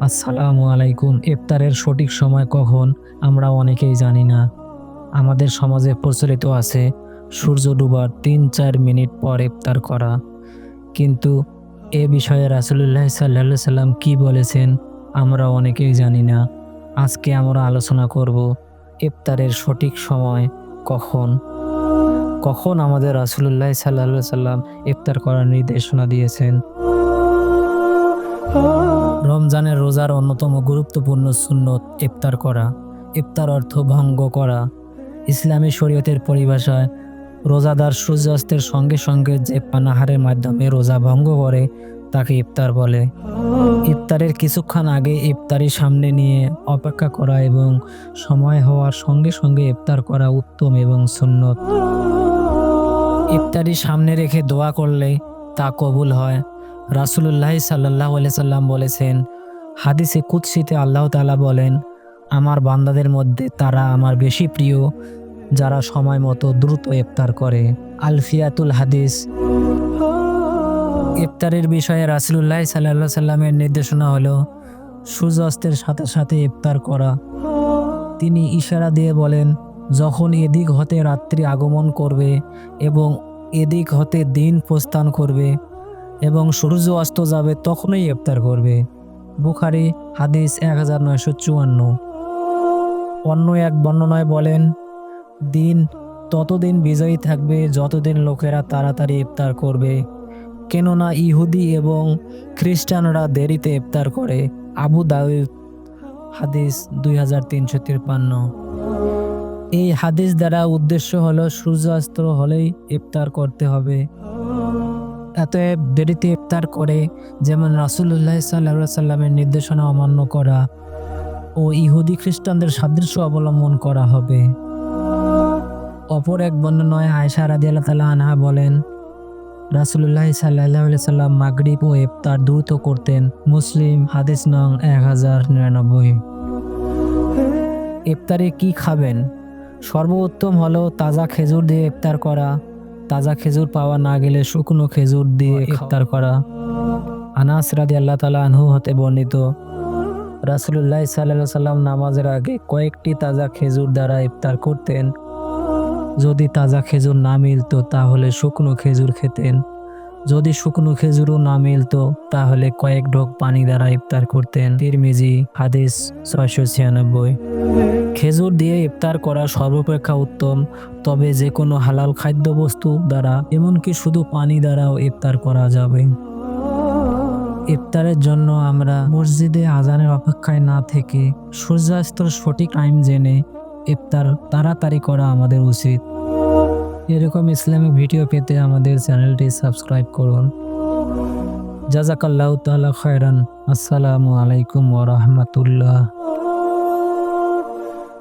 আসসালামু আলাইকুম। ইফতারের সঠিক সময় কখন আমরা অনেকেই জানি না। আমাদের সমাজে প্রচলিত আছে, সূর্য ডুবার তিন চার মিনিট পর ইফতার করা। কিন্তু এ বিষয়ে রাসুলুল্লাহ সাল্লা সাল্লাম কি বলেছেন, আমরা অনেকেই জানি না। আজকে আমরা আলোচনা করব, ইফতারের সঠিক সময় কখন? কখন আমাদের রাসুলুল্লাহ সাল্লা সাল্লাম ইফতার করার নির্দেশনা দিয়েছেন? রমজানের রোজার অন্যতম গুরুত্বপূর্ণ সুন্নত ইফতার করা। ইফতার অর্থ ভঙ্গ করা। ইসলামী শরীয়তের পরিভাষায়, রোজাদার সূর্যাস্তের সঙ্গে সঙ্গে যে পানাহারের মাধ্যমে রোজা ভঙ্গ করে, তাকে ইফতার বলে। ইফতারের কিছুক্ষণ আগে ইফতারি সামনে নিয়ে অপেক্ষা করা এবং সময় হওয়ার সঙ্গে সঙ্গে ইফতার করা উত্তম এবং সুন্নত। ইফতারি সামনে রেখে দোয়া করলে তা কবুল হয়। রাসুলুল্লাহ সাল্লাহ সাল্লাম বলেছেন, হাদিসে কুৎসিতে আল্লাহ তালা বলেন, আমার বান্দাদের মধ্যে তারা আমার বেশি প্রিয়, যারা সময় মতো দ্রুত ইফতার করে। আলফিয়াতুল হাদিস। ইফতারের বিষয়ে রাসুলুল্লাহ সাল্লাহ সাল্লামের নির্দেশনা হলো, সূর্যাস্তের সাথে সাথে ইফতার করা। তিনি ইশারা দিয়ে বলেন, যখন এদিক হতে রাত্রি আগমন করবে এবং এদিক হতে দিন প্রস্থান করবে এবং সূর্য অস্ত যাবে তখনই ইফতার করবে। বুখারি, হাদিস এক হাজার নয়শো চুয়ান্ন। অন্য এক বর্ণনায় বলেন, দিন ততদিন বিজয়ী থাকবে যতদিন লোকেরা তাড়াতাড়ি ইফতার করবে। কেননা ইহুদি এবং খ্রিস্টানরা দেরিতে ইফতার করে। আবু দাউদ, হাদিস দুই হাজার তিনশো তিপ্পান্ন। এই হাদিস দ্বারা উদ্দেশ্য হলো সূর্যাস্ত হলেই ইফতার করতে হবে। এতএব দেরিতে ইফতার করে, যেমন রাসুল্লাহ সাল্লা সাল্লামের নির্দেশনা অমান্য করা ও ইহুদি খ্রিস্টানদের সাদৃশ্য অবলম্বন করা হবে। অপর এক বর্ণনায় আয়সা রাদি আল্লাহ তালা আনহা বলেন রাসুল্লাহ সাল্লাহ সাল্লাম মাগরিব ও ইফতার দ্রুত করতেন। মুসলিম হাদিস নং এক হাজার নিরানব্বই। ইফতারে কি খাবেন? সর্বোত্তম হলো তাজা খেজুর দিয়ে ইফতার করা। তাজা খেজুর পাওয়া না গেলে শুকনো খেজুর দিয়ে ইফতার করা। আনাস রাদি আল্লাহ তালা আনহু হতে বর্ণিত। রাসুলুল্লাহ সাল্লাহ সাল্লাম নামাজের আগে কয়েকটি তাজা খেজুর দ্বারা ইফতার করতেন। যদি তাজা খেজুর না মিলত তাহলে শুকনো খেজুর খেতেন। যদি শুকনো খেজুরও না মিলতো, তাহলে কয়েক ঢোক পানি দ্বারা ইফতার করতেন। তিরমিজি, হাদিস, ছয়শো ছিয়ানব্বই। খেজুর দিয়ে ইফতার করা সর্বাপেক্ষা উত্তম, তবে যে কোনো হালাল খাদ্যবস্তু দ্বারা, এমনকি শুধু পানি দ্বারাও ইফতার করা যাবে। ইফতারের জন্য আমরা মসজিদে আজানের অপেক্ষায় না থেকে সূর্যাস্তর সঠিক টাইম জেনে ইফতার তাড়াতাড়ি করা আমাদের উচিত। এরকম ইসলামিক ভিডিও পেতে আমাদের চ্যানেলটি সাবস্ক্রাইব করুন। জাজাকাল্লাহ তালা খায়রান। আসসালামু আলাইকুম ওয়া রাহমাতুল্লাহ।